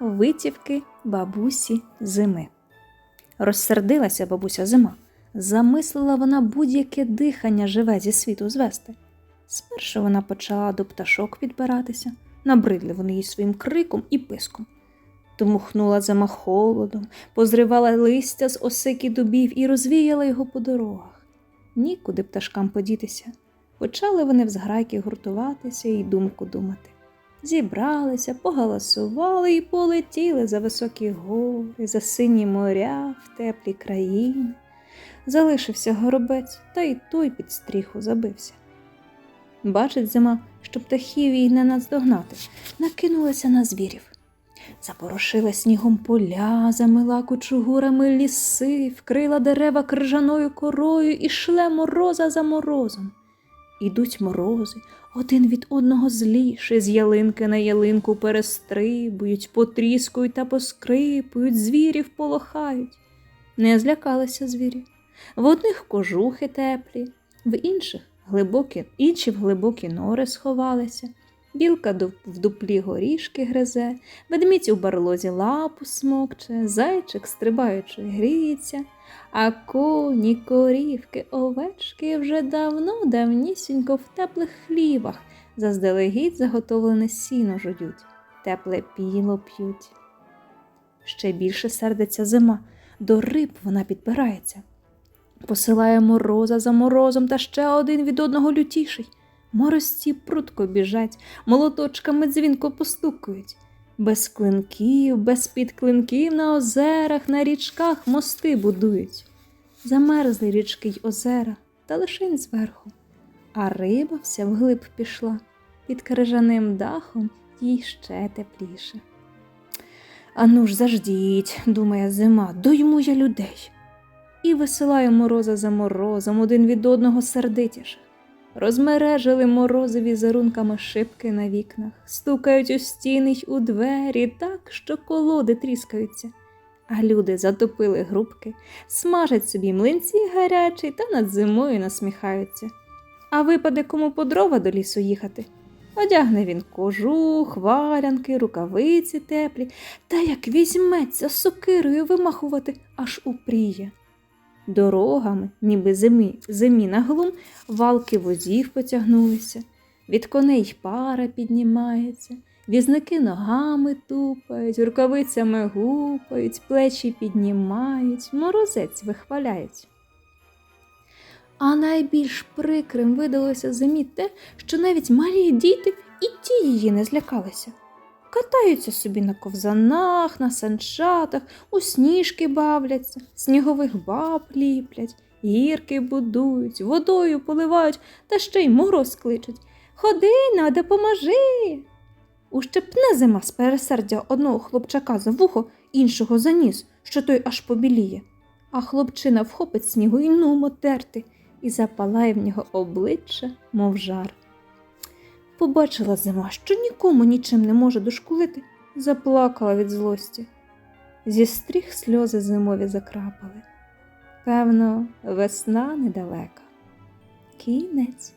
витівки бабусі зими. Розсердилася бабуся зима. Замислила вона будь-яке дихання живе зі світу звести. Спершу вона почала до пташок підбиратися, набридли вони їй своїм криком і писком. Дмухнула зима холодом, позривала листя з осики дубів і розвіяла його по дорогах. Нікуди пташкам подітися. Почали вони взграйки гуртуватися і думку думати. Зібралися, погаласували і полетіли за високі гори, за сині моря, в теплі країни. Залишився горобець, та й той під стріху забився. Бачить зима, що птахів їй не наздогнати, накинулася на звірів. Запорошила снігом поля, замила кучугурами ліси, вкрила дерева крижаною корою і шле мороза за морозом. Ідуть морози, один від одного зліше, з ялинки на ялинку перестрибують, потріскують та поскрипують, звірів полохають. Не злякалися звірі. В одних кожухи теплі, в інших глибокі, інші в глибокі нори сховалися. Білка в дуплі горішки гризе, ведмідь у барлозі лапу смокче, зайчик стрибаючи гріється, а коні, корівки, овечки вже давно давнісінько в теплих хлівах заздалегідь заготовлене сіно жують, тепле піло п'ють. Ще більше сердиться зима, до риб вона підбирається. Посилає мороза за морозом та ще один від одного лютіший. Морозці прутко біжать, молоточками дзвінко постукують. Без клинків, без підклинків на озерах, на річках мости будують. Замерзли річки й озера, та лишень зверху. А риба вся вглиб пішла, під крижаним дахом їй ще тепліше. Ану ж заждіть, думає зима, дойму я людей. І висилає мороза за морозом один від одного сердитіше. Розмережили морозові зарунками шибки на вікнах, стукають у стіни й у двері так, що колоди тріскаються. А люди затопили грубки, смажать собі млинці гарячі та над зимою насміхаються. А випаде кому по дрова до лісу їхати. Одягне він кожух, варянки, рукавиці теплі, та як візьметься сокирою вимахувати, аж упріє. Дорогами, ніби зимі, зимі на глум, валки возів потягнулися, від коней пара піднімається, візники ногами тупають, рукавицями гупають, плечі піднімають, морозець вихваляють. А найбільш прикрим видалося зимі те, що навіть малі діти і ті її не злякалися. Катаються собі на ковзанах, на санчатах, у сніжки бавляться, снігових баб ліплять, гірки будують, водою поливають та ще й мороз кличуть. Ходи на, допоможи. Ущепне зима з пересердя одного хлопчака за вухо, іншого за ніс, що той аж побіліє. А хлопчина вхопить снігу і нумо терти, і запалає в нього обличчя, мов жар. Побачила зима, що нікому нічим не може дошкулити, заплакала від злості. Зі стріх сльози зимові закрапали. Певно, весна недалека. Кінець.